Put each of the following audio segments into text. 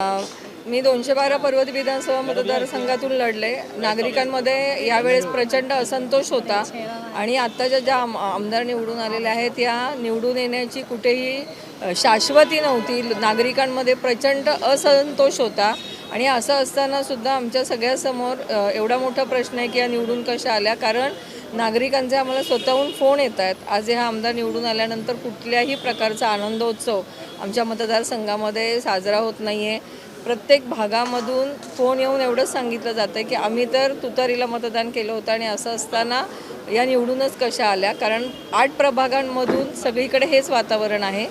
मी दोनशे बारा पर्वत विधानसभा मतदारसंघातून लढले. नागरिकांमध्ये यावेळेस प्रचंड असंतोष होता आणि आत्ताच्या ज्या आमदार निवडून आलेल्या आहेत या निवडून येण्याची कुठेही शाश्वती नव्हती. नागरिकांमध्ये प्रचंड असंतोष होता. आणि असं असताना सुद्धा आमच्या सगळ्यासमोर एवढा मोठा प्रश्न आहे की या निवडून कशा आल्या? कारण नागरिकांचे आम्हाला स्वतःहून फोन येत आहेत. आज हा आमदार निवडून आल्यानंतर कुठल्याही प्रकारचा आनंदोत्सव आमच्या मतदारसंघामध्ये साजरा होत नाही आहे प्रत्येक भागामधून फोन येऊन एवढंच सांगितलं जातं की आम्ही तर तुतारीला मतदान केलं होतं आणि असं असताना या निवडूनच कशा आल्या? कारण आठ प्रभागांमधून सगळीकडे हेच वातावरण आहे.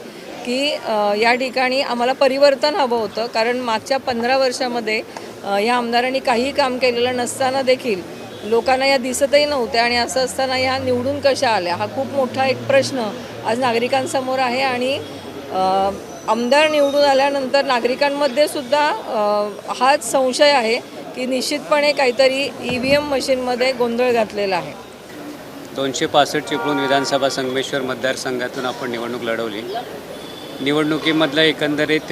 की या ठिकाणी आम्हाला परिवर्तन हवं होतं. कारण मागच्या पंधरा वर्षामध्ये या आमदारांनी काही काम केलेलं नसताना देखील लोकांना या दिसतही नव्हत्या. आणि असं असताना ह्या निवडून कशा आल्या? हा खूप मोठा एक प्रश्न आज नागरिकांसमोर आहे. आणि आमदार निवडून आल्यानंतर नागरिकांमध्ये सुद्धा हाच संशय आहे की निश्चितपणे काहीतरी ई व्ही एम मशीनमध्ये गोंधळ घातलेला आहे. दोनशे पासष्ट चिपळूण विधानसभा संगमेश्वर मतदारसंघातून आपण निवडणूक लढवली. निवडणुकीमधलं एकंदरीत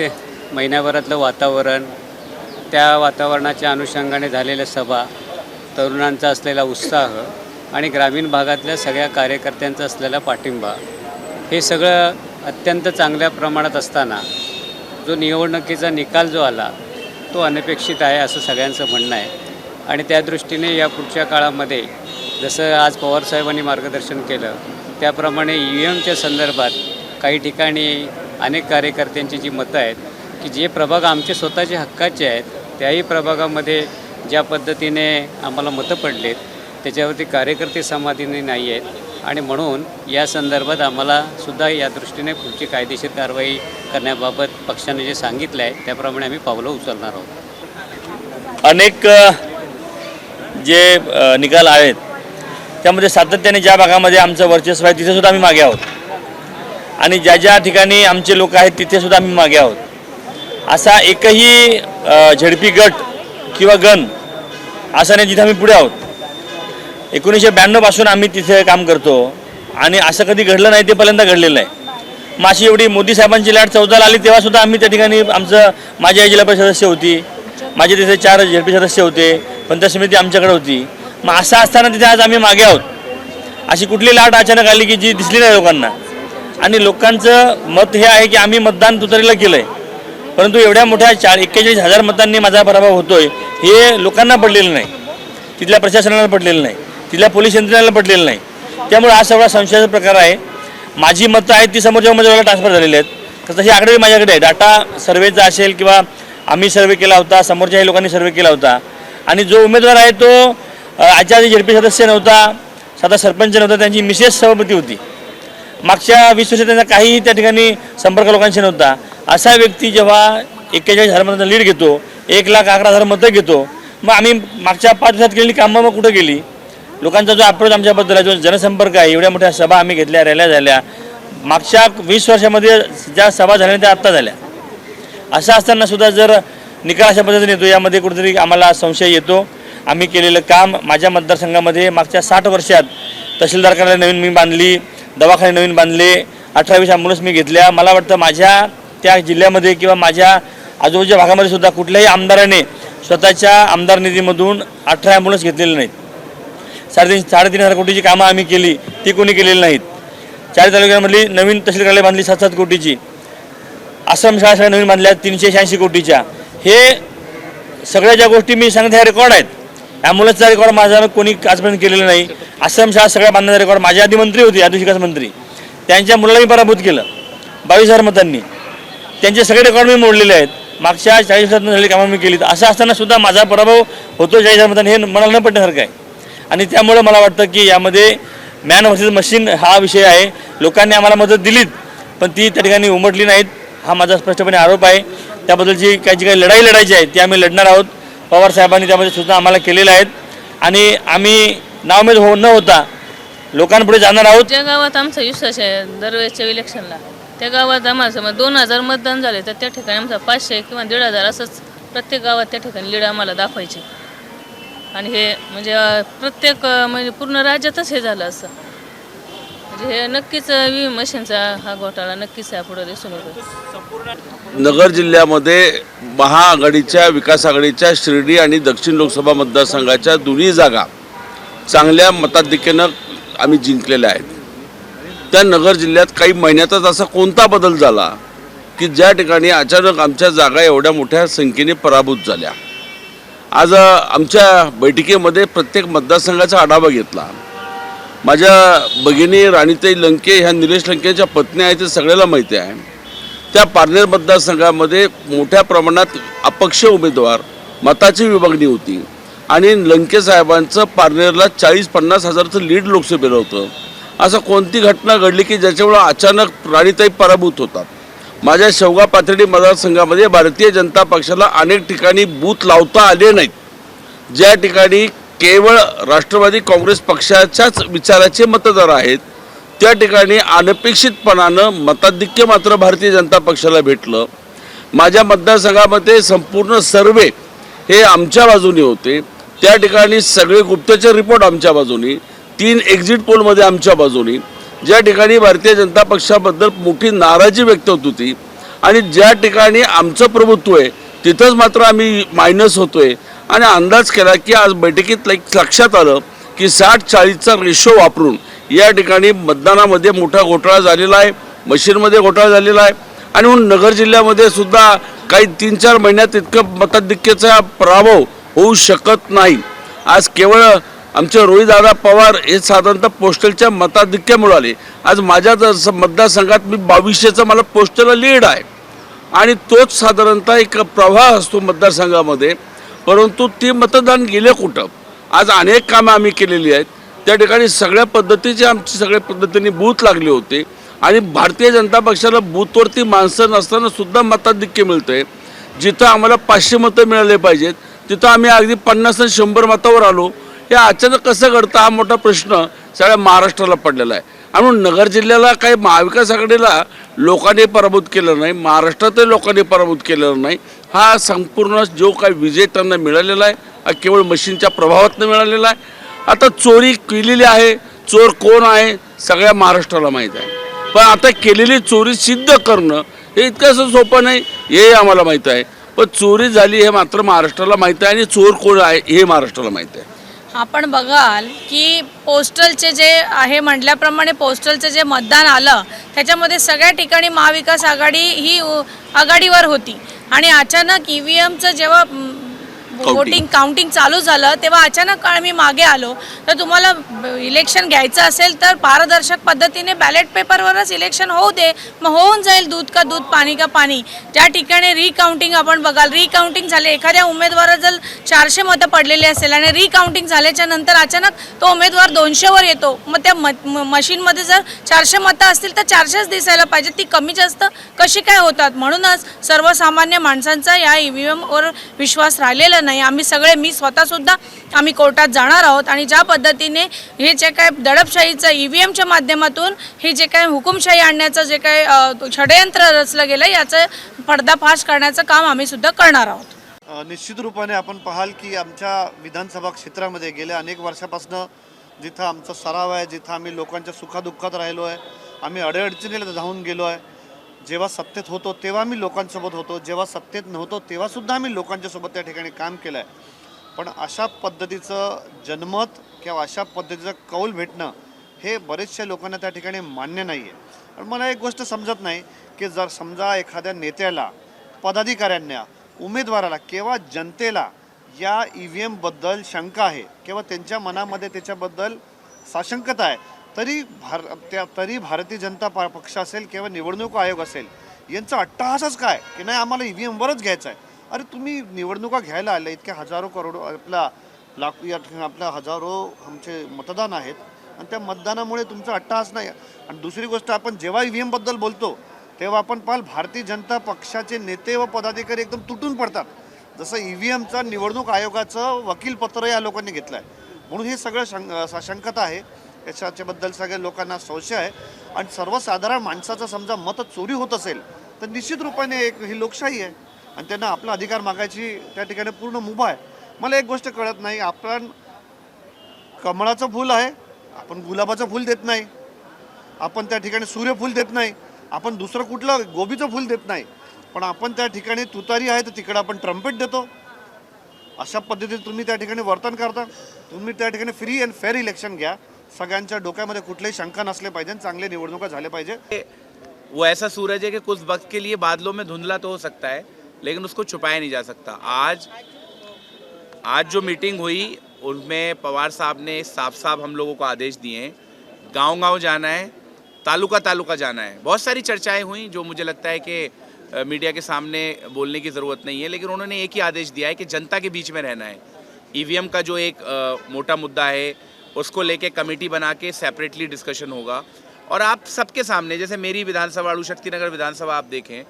महिन्याभरातलं वातावरण त्या वातावरणाच्या अनुषंगाने झालेल्या सभा तरुणांचा असलेला उत्साह आणि ग्रामीण भागातल्या सगळ्या कार्यकर्त्यांचा असलेला पाठिंबा हे सगळं अत्यंत चांगल्या प्रमाणात असताना जो निवडणुकीचा निकाल जो आला तो अनपेक्षित आहे असं सगळ्यांचं म्हणणं आहे. आणि त्या दृष्टीने या पुढच्या काळामध्ये जसं आज पवारसाहेबांनी मार्गदर्शन केलं त्याप्रमाणे ई व्ही एमच्या संदर्भात काही ठिकाणी अनेक कार्यकर्त्यांची जी मतं आहेत की जे प्रभाग आमचे स्वतःचे हक्काचे आहेत त्याही प्रभागामध्ये ज्या पद्धतीने आम्हाला मतं पडलेत त्याच्यावरती कार्यकर्ते समाधीने नाही आहेत. आणि म्हणून या संदर्भात आम्हाला सुद्धा या दृष्टीने पुढची कायदेशीर कारवाई करण्याबाबत पक्षाने जे सांगितलं आहे त्याप्रमाणे आम्ही पावलं उचलणार आहोत. अनेक जे निकाल आहेत त्यामध्ये सातत्याने ज्या भागामध्ये आमचं वर्चस्व आहे तिथेसुद्धा आम्ही मागे आहोत. आणि ज्या ज्या ठिकाणी आमचे लोक आहेत तिथेसुद्धा आम्ही मागे आहोत. असा एकही झडपी गट किंवा गण असा नाही जिथे आम्ही पुढे आहोत. एकोणीसशे ब्याण्णवपासून आम्ही तिथे काम करतो आणि असं कधी घडलं नाही ते पहिल्यांदा घडलेलं आहे. मग अशी एवढी मोदी साहेबांची लाट चौदाला आली तेव्हासुद्धा आम्ही त्या ठिकाणी आमचं माझी आई जिल्हा परिषद सदस्य होती. माझे तिथे चार झेडपी सदस्य होते पंचायत समिती आमच्याकडे होती. मग असं असताना तिथे आज आम्ही मागे आहोत. अशी कुठली लाट अचानक आली की जी दिसली नाही लोकांना? आणि लोकांचं मत हे आहे की आम्ही मतदान तुतारीला केलं आहे परंतु एवढ्या मोठ्या चार एक्केचाळीस हजार मतांनी माझा पराभव होतोय हे लोकांना पडलेलं नाही. तिथल्या प्रशासनाला पडलेलं नाही. तिथल्या पोलीस यंत्रणेला पडलेलं नाही. त्यामुळे हा सगळा संशयाचा प्रकार आहे. माझी मतं आहेत ती समोरच्या उमेदवाराला ट्रान्सफर झालेली आहेत. तर तशी आकडेवारी माझ्याकडे आहे. डाटा सर्वेचा असेल किंवा आम्ही सर्वे केला होता समोरच्याही लोकांनी सर्वे केला होता. आणि जो उमेदवार आहे तो आजच्या आधी झेडपी सदस्य नव्हता साधा सरपंच नव्हता त्यांची मिसेस सभापती होती. मागच्या वीस वर्षात त्यांचा काहीही त्या ठिकाणी संपर्क लोकांशी नव्हता. असा व्यक्ती जेव्हा एक्केचाळीस हजार मतांचा लीड घेतो एक लाख अकरा हजार मतं घेतो मग आम्ही मागच्या पाच वर्षात केलेली कामं मग कुठं गेली लोकांचा जो अप्रोच आमच्याबद्दल आहे जो जनसंपर्क आहे एवढ्या मोठ्या सभा आम्ही घेतल्या रॅल्या झाल्या. मागच्या वीस वर्षामध्ये ज्या सभा झाल्या त्या आत्ता झाल्या. असं असताना सुद्धा जर निकाल अशा पद्धतीने येतो यामध्ये कुठेतरी आम्हाला संशय येतो. आम्ही केलेलं काम माझ्या मतदारसंघामध्ये मागच्या साठ वर्षात तहसीलदार कार्यालय नवीन मी बांधली. दवाखाने नवीन बांधले अठरावीस ॲम्ब्युलन्स मी घेतल्या. मला वाटतं माझ्या त्या जिल्ह्यामध्ये किंवा माझ्या आजूबाजूच्या भागामध्ये सुद्धा कुठल्याही आमदाराने स्वतःच्या आमदार निधीमधून अठरा ॲम्ब्युलन्स घेतलेले नाहीत. साडेतीन साडेतीन हजार कोटीची कामं आम्ही केली ती कोणी केलेली नाहीत. चार तालुक्यांमधली नवीन तहसील कार्यालय बांधली सात सात कोटीची. आश्रमशाळा शाळा नवीन बांधल्या तीनशे शहाऐंशी कोटीच्या. हे सगळ्या ज्या गोष्टी मी सांगते रेकॉर्ड आहेत. ॲम्ब्युलन्सचा रेकॉर्ड माझा कोणी आजपर्यंत केलेला नाही. आश्रमशाळा सगळ्या बांधण्याचा रेकॉर्ड माझ्या आधी मंत्री होते आदिवासी विकास मंत्री. त्यांच्या मुलाला मी पराभूत केलं. बावीस हजार मतांनी. त्यांचे सगळे रेकॉर्ड मी मोडलेले आहेत. मागच्या चाळीस वर्षात झालेली कामं मी केली असं असताना सुद्धा माझा पराभव होतो चाळीस हजार मतांनी हे मला न पडण्यासारखं आहे. आणि त्यामुळं मला वाटतं की यामध्ये मॅन वर्सेस मशीन हा विषय आहे. लोकांनी आम्हाला मदत दिलीत पण ती त्या ठिकाणी उमटली नाहीत. हा माझा स्पष्टपणे आरोप आहे. त्याबद्दलची काही जी काही लढाई लढायची आहे ती आम्ही लढणार आहोत. पवार साहेबांनी त्यामध्ये सूचना आम्हाला केलेल्या आहेत. आणि आम्ही नावमेद हो न होता लोकांपुढे जाणार आहोत. ज्या गावात आमचा विश्वास आहे दरवेळेसच्या इलेक्शनला त्या गावात आम्हाला दोन हजार मतदान झाले तर त्या ठिकाणी आमचा पाचशे किंवा दीड हजार असंच प्रत्येक गावात त्या ठिकाणी लीड आम्हाला दाखवायची. आणि हे म्हणजे प्रत्येक म्हणजे पूर्ण राज्यातच हे झालं असं. म्हणजे हे नक्कीच व्ही मशीनचा हा घोटाळा नक्कीच यापुढे दिसून येतो नगर जिल्ह्यामध्ये महाआघाडीच्या विकास आघाडीच्या शिर्डी आणि दक्षिण लोकसभा मतदारसंघाच्या दोन्ही जागा चांगल्या मताधिक्यानं आम्ही जिंकलेल्या आहेत. त्या नगर जिल्ह्यात काही महिन्यातच असा कोणता बदल झाला की ज्या ठिकाणी अचानक आमच्या जागा एवढ्या मोठ्या संख्येने पराभूत झाल्या? आज आमच्या बैठकीमध्ये प्रत्येक मतदारसंघाचा आढावा घेतला. माझ्या भगिनी राणीताई लंके ह्या निलेश लंकेच्या पत्नी आहेत ते सगळ्याला माहिती आहे. त्या पारनेर मतदारसंघामध्ये मोठ्या प्रमाणात अपक्ष उमेदवार मताची विभागणी होती. आणि लंके साहेबांचं पारनेरला चाळीस पन्नास हजारचं लीड लोकसभेला होतं. असं कोणती घटना घडली की ज्याच्यामुळं अचानक राणीताई पराभूत होतात? माझ्या शेवगा पाथर्डी मतदारसंघामध्ये भारतीय जनता पक्षाला अनेक ठिकाणी बूथ लावता आले नाहीत. ज्या ठिकाणी केवळ राष्ट्रवादी काँग्रेस पक्षाच्याच विचाराचे मतदार आहेत. त्या ठिकाणी अनपेक्षितपणानं मताधिक्य मात्र भारतीय जनता पक्षाला भेटलं. माझ्या मतदारसंघामध्ये संपूर्ण सर्वे हे आमच्या बाजूने होते. त्या ठिकाणी सगळे गुप्तचर रिपोर्ट आमच्या बाजूनी तीन एक्झिट पोलमध्ये आमच्या बाजूनी. ज्या ठिकाणी भारतीय जनता पक्षाबद्दल मोठी नाराजी व्यक्त होत होती आणि ज्या ठिकाणी आमचं प्रभुत्व आहे तिथंच मात्र आम्ही मायनस होतोय. आणि अंदाज केला की आज बैठकीत लाईक लक्षात आलं की साठ चाळीसचा रेशो वापरून या ठिकाणी मतदानामध्ये मोठा घोटाळा झालेला आहे मशीनमध्ये घोटाळा झालेला आहे. आणि म्हणून नगर जिल्ह्यामध्ये सुद्धा काही तीन चार महिन्यात इतकं मताधिक्याचा पराभव होऊ शकत नाही. आज केवळ आमचे रोहितदादा पवार हे साधारणतः पोस्टलच्या मताधिक्यामुळं आले आज माझ्या जर मतदारसंघात मी बावीसशेचा मला पोस्टलला लीड आहे. आणि तोच साधारणतः एक प्रवाह असतो मतदारसंघामध्ये. परंतु ती मतदान गेले कुठं? आज अनेक कामं आम्ही केलेली आहेत. त्या ठिकाणी सगळ्या पद्धतीचे आमची सगळ्या पद्धतीने बूथ लागले होते. आणि भारतीय जनता पक्षाला बूथवरती माणसं नसताना सुद्धा मताधिक्य मिळतंय. जिथं आम्हाला पाचशे मतं मिळाले पाहिजेत तिथं आम्ही अगदी पन्नास आणि शंभर मतावर आलो. हे अचानक कसं घडतं? हा मोठा प्रश्न सगळ्या महाराष्ट्राला पडलेला आहे. आणि नगर जिल्ह्याला काही महाविकास आघाडीला लोकांनी पराभूत केलं नाही महाराष्ट्रातही लोकांनी पराभूत केलेलं नाही. हा संपूर्ण जो काही विजय त्यांना मिळालेला आहे हा केवळ मशीनच्या प्रभावातनं मिळालेला आहे. आता चोरी केलेली आहे चोर कोण आहे सगळ्या महाराष्ट्राला माहीत आहे. पण आता केलेली चोरी सिद्ध करणं हे इतकं असं सोपं नाही हे आम्हाला माहीत आहे. पण चोरी झाली हे मात्र महाराष्ट्राला माहीत आहे आणि चोर कोण आहे हे महाराष्ट्राला माहीत आहे. आपण बघाल की पोस्टलचे जे आहे म्हटल्याप्रमाणे पोस्टलचं जे मतदान आलं त्याच्यामध्ये सगळ्या ठिकाणी महाविकास आघाडी ही उ- आघाडीवर होती. आणि अचानक ई व्ही एमचं जेव्हा वोटिंग काउंटिंग चालू झालं. तेव्हा अचानक मी मागे आलो. तर तुम्हाला इलेक्शन घ्यायचं असेल तर पारदर्शक पद्धतीने बॅलेट पेपरवरच इलेक्शन होऊ दे. मग होऊन जाईल दूध का दूध पाणी का पाणी. ज्या ठिकाणी रिकाउंटिंग आपण बघाल रिकाउंटिंग झाले. एखाद्या उमेदवारात जर चारशे मतं पडलेली असेल आणि रिकाउंटिंग झाल्याच्यानंतर अचानक तो उमेदवार दोनशेवर येतो. मग त्या म म- मशीनमध्ये जर चारशे मतं असतील तर चारशेच दिसायला पाहिजे. ती कमी जास्त कशी काय होतात? म्हणूनच सर्वसामान्य माणसांचा या ई व्ही एमवर विश्वास राहिलेला नाही. आम्ही सगळे मी स्वतःसुद्धा आम्ही कोर्टात जाणार आहोत आणि ज्या पद्धतीने हे जे काय दडपशाहीचं ई व्ही एमच्या माध्यमातून हे जे काय हुकुमशाही आणण्याचं जे काय षडयंत्र रचलं गेलं याचं पडदाफाश करण्याचं काम आम्ही सुद्धा करणार आहोत. निश्चित रूपाने आपण पाहाल की आमच्या विधानसभा क्षेत्रामध्ये गेल्या अनेक वर्षापासून जिथं आमचा सराव आहे जिथं आम्ही लोकांच्या सुखादुःखात राहिलो आहे आम्ही अडीअडचणीला धावून गेलो आहे जेव्हा सत्तेत होतो तेव्हा मी लोकांसोबत होतो. जेव्हा सत्तेत नव्हतो तेव्हासुद्धा आम्ही लोकांच्यासोबत त्या ठिकाणी काम केलं आहे पण अशा पद्धतीचं जनमत किंवा अशा पद्धतीचं कौल भेटणं हे बरेचशा लोकांना त्या ठिकाणी मान्य नाही आहे पण मला एक गोष्ट समजत नाही की जर समजा एखाद्या नेत्याला पदाधिकाऱ्यांना उमेदवाराला किंवा जनतेला या ई व्ही एमबद्दल शंका आहे किंवा त्यांच्या मनामध्ये त्याच्याबद्दल साशंकता आहे तरी भार त्या तरी भारतीय जनता पा- पक्ष असेल किंवा निवडणूक आयोग असेल यांचा अट्टहासच काय? की नाही आम्हाला ई व्ही एमवरच घ्यायचं आहे. अरे तुम्ही निवडणुका घ्यायला आल्या इतक्या हजारो करोडो आपला लाख या ठिकाणी आपल्या हजारो आमचे मतदान आहेत आणि त्या मतदानामुळे तुमचा अट्टहास नाही. आणि दुसरी गोष्ट आपण जेव्हा ई व्ही एमबद्दल बोलतो तेव्हा आपण पाहाल भारतीय जनता पक्षाचे नेते व पदाधिकारी एकदम तुटून पडतात. जसं ई व्ही एमचा निवडणूक आयोगाचं वकीलपत्र या लोकांनी घेतलं आहे म्हणून हे सगळं शंक साशंकता आहे. याच्याबद्दल सगळ्या लोकांना संशय आहे. आणि सर्वसाधारण माणसाचं समजा मत चोरी होत असेल तर निश्चित रूपाने एक ही लोकशाही आहे. आणि त्यांना आपला अधिकार मागायची त्या ठिकाणी पूर्ण मुभा आहे. मला एक गोष्ट कळत नाही आपण कमळाचं फूल आहे आपण गुलाबाचं फूल देत नाही. आपण त्या ठिकाणी सूर्यफूल देत नाही. आपण दुसरं कुठलं गोबीचं फूल देत नाही. पण आपण त्या ठिकाणी तुतारी आहे तर तिकडं आपण ट्रम्पेट देतो. अशा पद्धतीने तुम्ही त्या ठिकाणी वर्तन करता. तुम्ही त्या ठिकाणी फ्री अँड फेअर इलेक्शन घ्या. सगळ्यांच्या डोक्यामध्ये कुठल्याही शंका नसले पाहिजे चांगले निवडणुका वो ऐसा सूरज है कि कुछ वक्त के लिए बादलों में धुंधला तो हो सकता है लेकिन उसको छुपाया नहीं जा सकता। आज आज जो मीटिंग हुई उनमें पवार साहब ने साफ़ साफ़ हम लोगों को आदेश दिए हैं गाँव गाँव जाना है तालुका तालुका जाना है। बहुत सारी चर्चाएँ हुई जो मुझे लगता है कि मीडिया के सामने बोलने की ज़रूरत नहीं है लेकिन उन्होंने एक ही आदेश दिया है कि जनता के बीच में रहना है। ईवीएम का जो एक अ, मोटा मुद्दा है उसको लेके कमेटी बना के सेपरेटली डिस्कशन होगा। और आप सबके सामने, जैसे मेरी विधानसभा अड़ू शक्ति नगर विधानसभा आप देखें,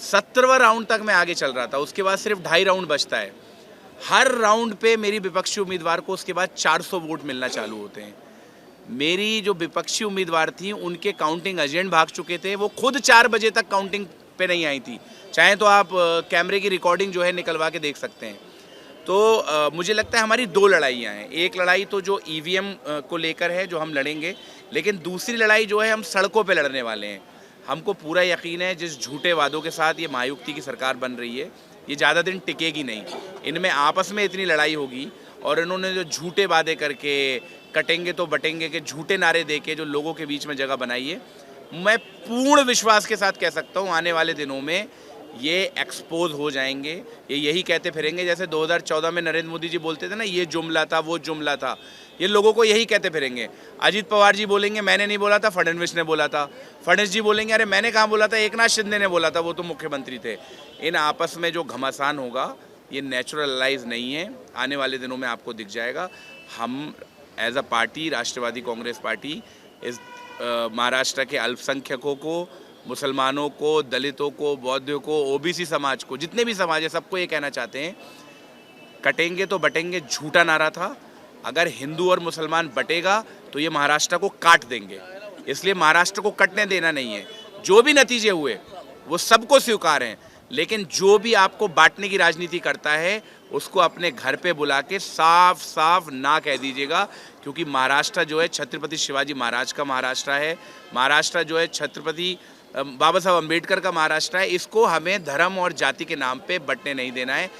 सत्रहवा राउंड तक मैं आगे चल रहा था। उसके बाद सिर्फ़ ढाई राउंड बचता है। हर राउंड पे मेरी विपक्षी उम्मीदवार को उसके बाद 400 वोट मिलना चालू होते हैं। मेरी जो विपक्षी उम्मीदवार थी, उनके काउंटिंग एजेंट भाग चुके थे। वो खुद चार बजे तक काउंटिंग पे नहीं आई थी। चाहे तो आप कैमरे की रिकॉर्डिंग जो है निकलवा के देख सकते हैं। तो अ, मुझे लगता है हमारी दो लड़ाइयाँ हैं। एक लड़ाई तो जो ईवीएम को लेकर है जो हम लड़ेंगे लेकिन दूसरी लड़ाई जो है हम सड़कों पर लड़ने वाले हैं। हमको पूरा यकीन है जिस झूठे वादों के साथ ये महायुक्ति की सरकार बन रही है ये ज़्यादा दिन टिकेगी नहीं। इनमें आपस में इतनी लड़ाई होगी और इन्होंने जो झूठे वादे करके कटेंगे तो बटेंगे के झूठे नारे दे के जो लोगों के बीच में जगह बनाई है मैं पूर्ण विश्वास के साथ कह सकता हूँ आने वाले दिनों में ये एक्सपोज हो जाएँगे। ये यही कहते फिरेंगे, जैसे 2014 में नरेंद्र मोदी जी बोलते थे ना, ये जुमला था, वो जुमला था। ये लोगों को यही कहते फिरेंगे। अजीत पवार जी बोलेंगे, मैंने नहीं बोला था, फडणवीस ने बोला था। फडणवीस जी बोलेंगे, अरे, मैंने कहाँ बोला था? एक नाथ शिंदे ने बोला था, वो तो मुख्यमंत्री थे। इन आपस में जो घमासान होगा, ये नेचुरलाइज नहीं है। आने वाले दिनों में आपको दिख जाएगा। हम as a party Rashtrawadi Congress party, इस महाराष्ट्र के अल्पसंख्यकों को मुसलमानों को, दलितों को, बौद्धों को, ओबीसी समाज को, जितने भी समाज है, सबको ये कहना चाहते हैं, कटेंगे तो बटेंगे, झूठा नारा था। अगर हिंदू और मुसलमान बटेगा तो ये महाराष्ट्र को काट देंगे। इसलिए महाराष्ट्र को कटने देना नहीं है। जो भी नतीजे हुए, वो सबको स्वीकार हैं। लेकिन जो भी आपको बांटने की राजनीति करता है, उसको अपने घर पे बुला के साफ़ साफ़ ना कह दीजिएगा, क्योंकि महाराष्ट्र जो है, छत्रपति शिवाजी महाराज का महाराष्ट्र है। महाराष्ट्र जो है, छत्रपति बाबा साहब अम्बेडकर का महाराष्ट्र है इसको हमें धर्म और जाति के नाम पे बटने नहीं देना है।